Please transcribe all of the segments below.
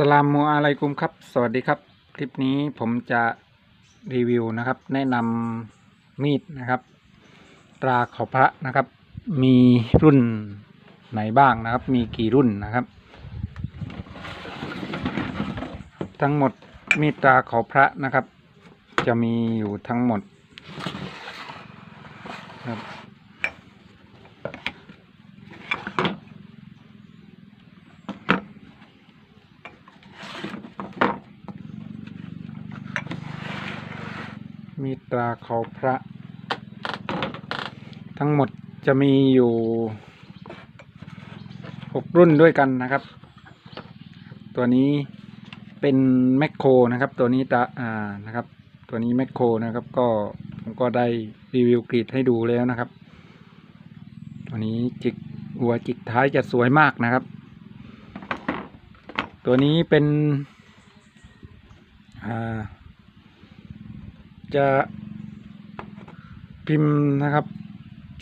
สลามอะลัยกุมครับ สวัสดีครับ คลิปนี้ผมจะรีวิวนะครับ แนะนำมีดนะครับ ตราขาพระนะครับ มีรุ่นไหนบ้างนะครับ มีกี่รุ่นนะครับ ทั้งหมดมีดตราขาพระนะครับ จะมีอยู่ทั้งหมด มีตราเขาพระ ทั้งหมดจะมีอยู่หกรุ่นด้วยกันนะครับ ตัวนี้เป็นแมคโครนะครับ ตัวนี้ตาอ่านะครับ ตัวนี้แมคโครนะครับ ก็ผมก็ได้รีวิวกรีดให้ดูแล้วนะครับ ตัวนี้จิกหัวจิกท้ายจะสวยมากนะครับ ตัวนี้เป็นอ่า จะพิมพ์นะครับ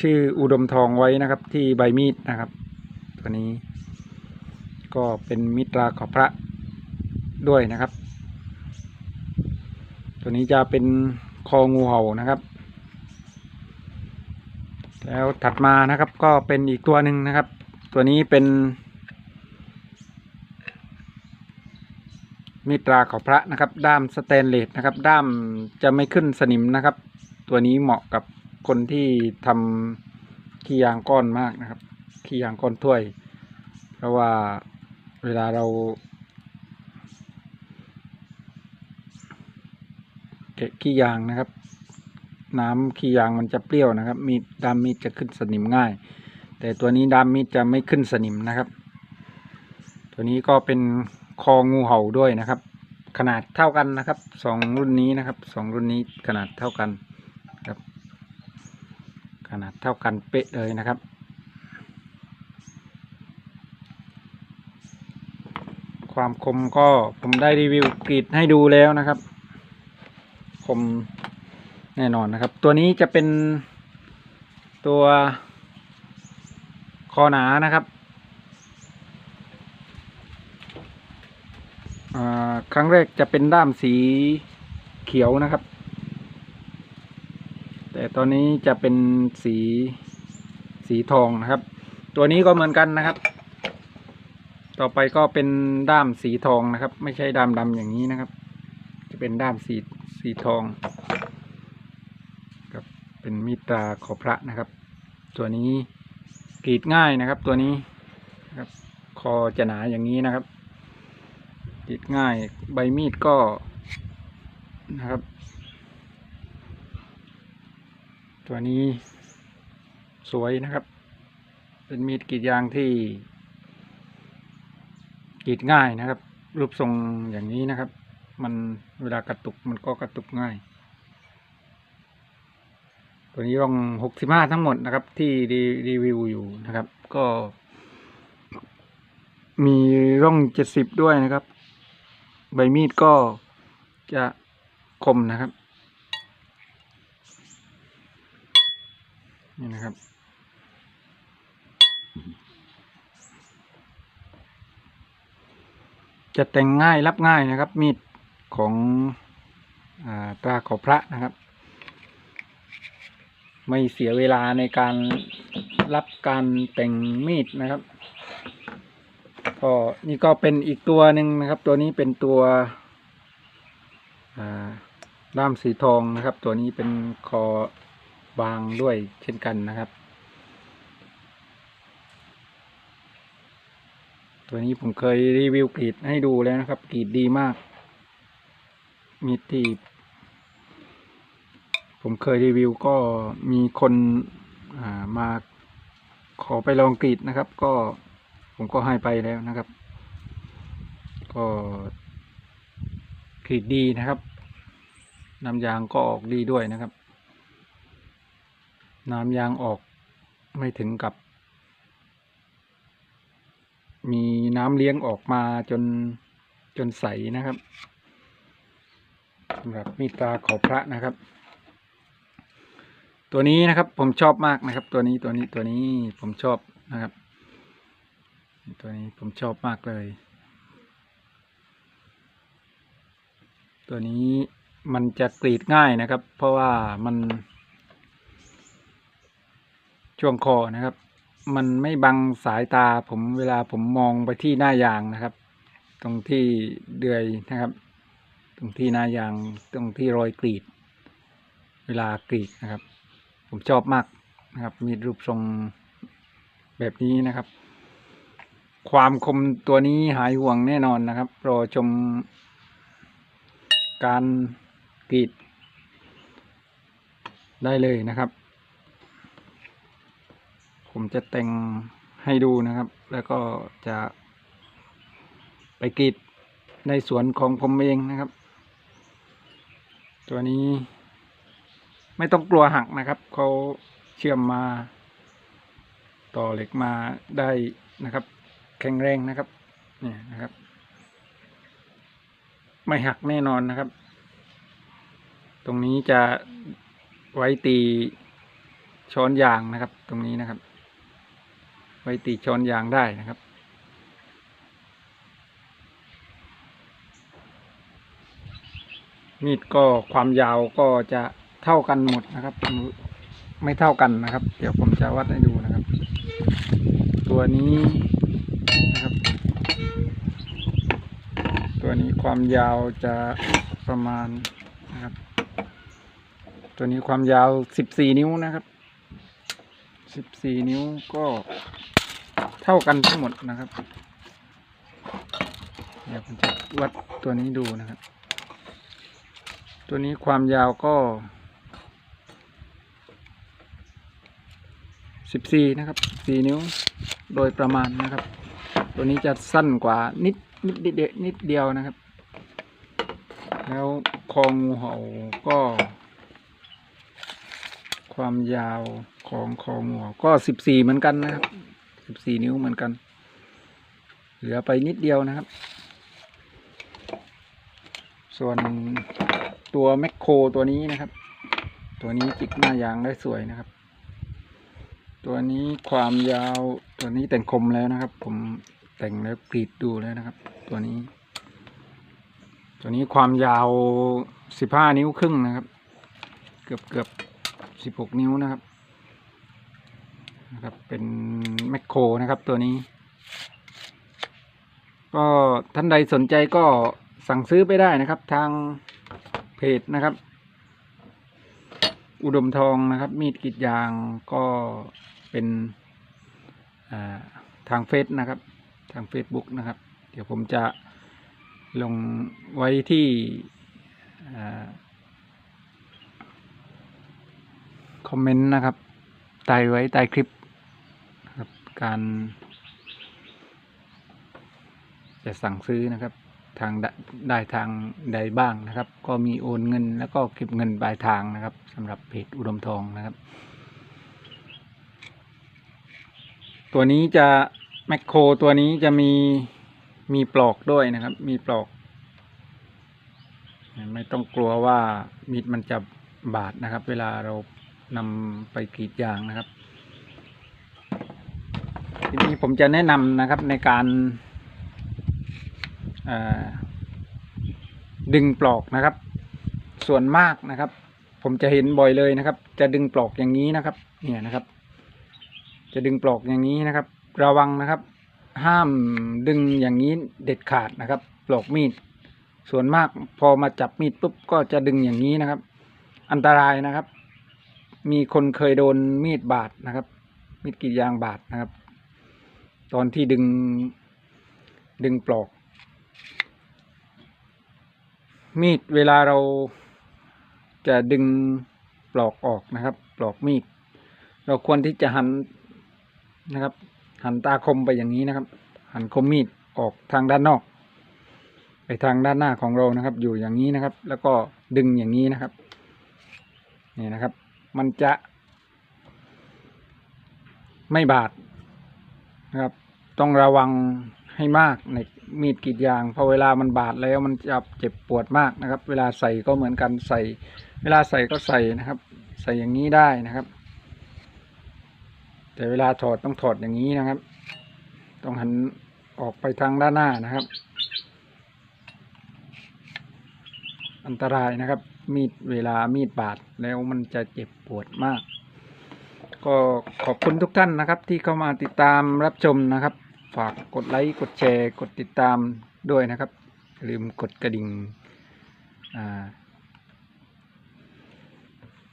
ชื่ออุดมทองไว้นะครับ ที่ใบมีดนะครับ ตัวนี้ ก็เป็นมิตราขอพระด้วยนะครับ ตัวนี้จะเป็นคองูเห่านะครับ แล้วถัดมานะครับก็เป็นอีกตัวหนึ่งนะครับ ตัวนี้เป็น มีตราเขาพระนะครับ ด้ามสแตนเลสนะครับ ด้ามจะไม่ขึ้นสนิมนะครับ ตัวนี้เหมาะกับคนที่ทำขี้ยางก้อนมากนะครับขี้ยางก้อนถ้วย เพราะว่าเวลาเราเกะขี้ยางนะครับ น้ำขี้ยางมันจะเปรี้ยวนะครับ มีดด้ามมีดจะขึ้นสนิมง่าย แต่ตัวนี้ด้ามมีดจะไม่ขึ้นสนิมนะครับ ตัวนี้ก็เป็น คองูเห่าด้วยนะครับ ขนาดเท่ากันนะครับสองรุ่นนี้นะครับสองรุ่นนี้ขนาดเท่ากันครับ ขนาดเท่ากันเป๊ะเลยนะครับความคมก็ผมได้รีวิวกรีดให้ดูแล้วนะครับ คมแน่นอนนะครับ ตัวนี้จะเป็นตัวคอหนานะครับ อ่า ครั้งแรกจะเป็นด้ามสีเขียวนะครับ แต่ตอนนี้จะเป็นสีสีทองนะครับ ตัวนี้ก็เหมือนกันนะครับ ต่อไปก็เป็นด้ามสีทองนะครับ ไม่ใช่ด้ามดำอย่างนี้นะครับ จะเป็นด้ามสีสีทองครับเป็นมีตราขอพระนะครับ ตัวนี้กรีดง่ายนะครับ ตัวนี้ครับ คอจะหนาอย่างนี้นะครับิดง่าย ใบมีดก็นะครับ ตัวนี้สวยนะครับ เป็นมีดกรีดยางที่กรีดง่ายนะครับ รูปทรงอย่างนี้นะครับ มันเวลากระตุกมันก็กระตุกง่าย ตัวนี้ร่องหกสิบห้าทั้งหมดนะครับ ที่รีรีวิวอยู่นะครับ ก็มีร่องเจ็ดสิบด้วยนะครับ ใบมีดก็จะคมนะครับ นี่นะครับ จะแต่งง่ายรับง่ายนะครับ มีดของอาตราขอพระนะครับ ไม่เสียเวลาในการรับการแต่งมีดนะครับ ก็นี่ก็เป็นอีกตัวหนึ่งนะครับ ตัวนี้เป็นตัวอ่าด้ามสีทองนะครับ ตัวนี้เป็นคอบางด้วยเช่นกันนะครับ ตัวนี้ผมเคยรีวิวกรีดให้ดูแล้วนะครับกรีดดีมาก มีที่ผมเคยรีวิวก็มีคนามาขอไปลองกรีดนะครับ ก็ ผมก็ให้ไปแล้วนะครับ ก็กรีดดีนะครับน้ำยางก็ออกดีด้วยนะครับ น้ำยางออกไม่ถึงกับ มีน้ำเลี้ยงออกมาจนจนใสนะครับสำหรับมีตาขอพระนะครับ ตัวนี้นะครับผมชอบมากนะครับ ตัวนี้ตัวนี้ตัวนี้ผมชอบนะครับ ตัวนี้ผมชอบมากเลย ตัวนี้มันจะกรีดง่ายนะครับ เพราะว่ามันช่วงคอนะครับ มันไม่บังสายตาผมเวลาผมมองไปที่หน้ายางนะครับ ตรงที่เดือยนะครับ ตรงที่หน้ายางตรงที่รอยกรีด เวลากรีดนะครับ ผมชอบมากนะครับ มีรูปทรงแบบนี้นะครับ ความคมตัวนี้หายห่วงแน่นอนนะครับ รอชมการกรีด ได้เลยนะครับ ผมจะแต่งให้ดูนะครับ แล้วก็จะไปกรีดในสวนของผมเองนะครับ ตัวนี้ไม่ต้องกลัวหักนะครับ เขาเชื่อมมา ต่อเหล็กมาได้นะครับ แข็งแรงนะครับนี่นะครับ ไม่หักแน่นอนนะครับ ตรงนี้จะไว้ตีช้อนยางนะครับ ตรงนี้นะครับ ไว้ตีช้อนยางได้นะครับมีดก็ความยาวก็จะเท่ากันหมดนะครับ ไม่เท่ากันนะครับ เดี๋ยวผมจะวัดให้ดูนะครับ ตัวนี้นะครับ ตัวนี้ความยาวจะประมาณนะครับ ตัวนี้ความยาวสิบสี่นิ้วนะครับสิบสี่นิ้วก็เท่ากันทั้งหมดนะครับ เดี๋ยวผมจะวัดตัวนี้ดูนะครับ ตัวนี้ความยาวก็สิบสี่นะครับสี่นิ้วโดยประมาณนะครับ ตัวนี้จะสั้นกว่านิด นิดเดียวนิดเดียวนะครับ แล้วคองูเห่าก็ ความยาวของคองูเห่าก็สิบสี่เหมือนกันนะครับสิบสี่นิ้วเหมือนกัน เหลือไปนิดเดียวนะครับ ส่วนตัวแมคโครตัวนี้นะครับ ตัวนี้จิกหน้ายางได้สวยนะครับ ตัวนี้ความยาวตัวนี้แต่งคมแล้วนะครับ ผม แต่งแล้วกรีดดูแล้วนะครับ ตัวนี้ ตัวนี้ความยาวสิบห้านิ้วครึ่งนะครับ เกือบเกือบสิบหกนิ้วนะครับนะครับเป็นแมคโครนะครับตัวนี้ ก็ท่านใดสนใจก็สั่งซื้อไปได้นะครับ ทางเพจนะครับ อุดมทองนะครับ มีดกรีดยางก็เป็นทางเฟซนะครับ ทาง Facebook นะครับ เดี๋ยวผมจะลงไว้ที่คอมเมนต์นะครับใต้ไว้ใต้คลิปครับการ จะสั่งซื้อนะครับทางได้ได้ทางใดบ้างนะครับ ก็มีโอนเงินแล้วก็เก็บเงินปลายทางนะครับสำหรับเพจอุดมทองนะครับ ตัวนี้จะ แมคโครตัวนี้จะมีมีปลอกด้วยนะครับ มีปลอก ไม่ต้องกลัวว่ามีดมันจะบาดนะครับ เวลาเรานำไปกรีดยางนะครับ ทีนี้ผมจะแนะนำนะครับในการดึงปลอกนะครับ ส่วนมากนะครับ ผมจะเห็นบ่อยเลยนะครับ จะดึงปลอกอย่างนี้นะครับ เนี่ยนะครับ จะดึงปลอกอย่างนี้นะครับ ระวังนะครับ ห้ามดึงอย่างนี้เด็ดขาดนะครับปลอกมีด ส่วนมากพอมาจับมีดปุ๊บก็จะดึงอย่างนี้นะครับ อันตรายนะครับ มีคนเคยโดนมีดบาดนะครับ มีดกรีดยางบาดนะครับ ตอนที่ดึงดึงปลอก มีดเวลาเราจะดึงปลอกออกนะครับ ปลอกมีด เราควรที่จะหันนะครับ หันตาคมไปอย่างนี้นะครับ หันคมมีดออกทางด้านนอก ไปทางด้านหน้าของเรานะครับ อยู่อย่างนี้นะครับ แล้วก็ดึงอย่างนี้นะครับ นี่นะครับ มันจะ ไม่บาดนะครับ ต้องระวังให้มากในมีดกรีดยางเพราะเวลามันบาดแล้วมันจะเจ็บปวดมากนะครับ เวลาใส่ก็เหมือนกันใส่ เวลาใส่ก็ใส่นะครับ ใส่อย่างนี้ได้นะครับ แต่เวลาถอดต้องถอดอย่างนี้นะครับ ต้องหันออกไปทางด้านหน้านะครับ อันตรายนะครับ มีดเวลามีดบาดแล้วมันจะเจ็บปวดมาก ก็ขอบคุณทุกท่านนะครับ ที่เข้ามาติดตามรับชมนะครับ ฝากกดไลค์กดแชร์ กดติดตามด้วยนะครับ ลืมกดกระดิ่ง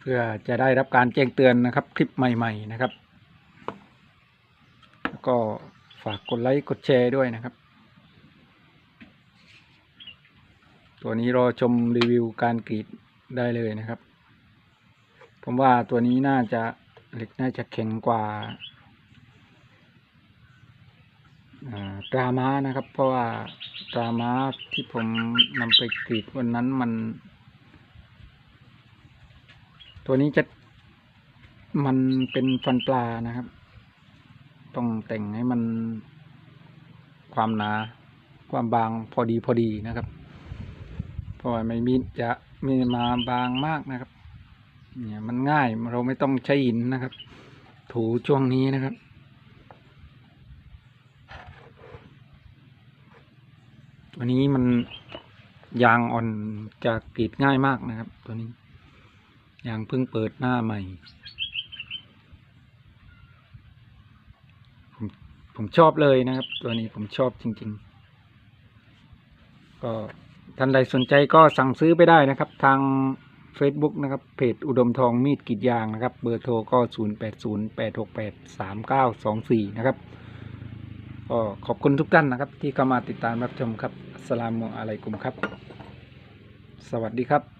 เพื่อจะได้รับการแจ้งเตือนนะครับ คลิปใหม่ ๆ นะครับ ก็ฝากกดไลค์กดแชร์ด้วยนะครับ ตัวนี้รอชมรีวิวการกรีดได้เลยนะครับ ผมว่าตัวนี้น่าจะเหล็กน่าจะแข็งกว่าตราม้านะครับ เพราะว่าตราม้าที่ผมนำไปกรีดวันนั้นมัน ตัวนี้จะมันเป็นฟันปลานะครับ ต้องแต่งให้มันความหนา ความบางพอดีพอดีนะครับเพราะว่าไม่มีจะมีมาบางมากนะครับ เนี่ยมันง่ายเราไม่ต้องใช้หินนะครับ ถูช่วงนี้นะครับตัวนี้มันยางอ่อนจะกรีดง่ายมากนะครับ ตัวนี้ยางเพิ่งเปิดหน้าใหม่ ผมชอบเลยนะครับ ตัวนี้ผมชอบจริง ๆ ก็ท่านใดสนใจก็สั่งซื้อไปได้นะครับ ทาง Facebook นะครับ เพจอุดมทองมีดกีดยางนะครับ เบอร์โทรก็ 0 8 0 8 6 8 3 9 2 4 นะครับก็ขอบคุณทุกท่านนะครับ ที่เข้ามาติดตามรับชมครับสสลามุอะลัยกุมครับ สวัสดีครับ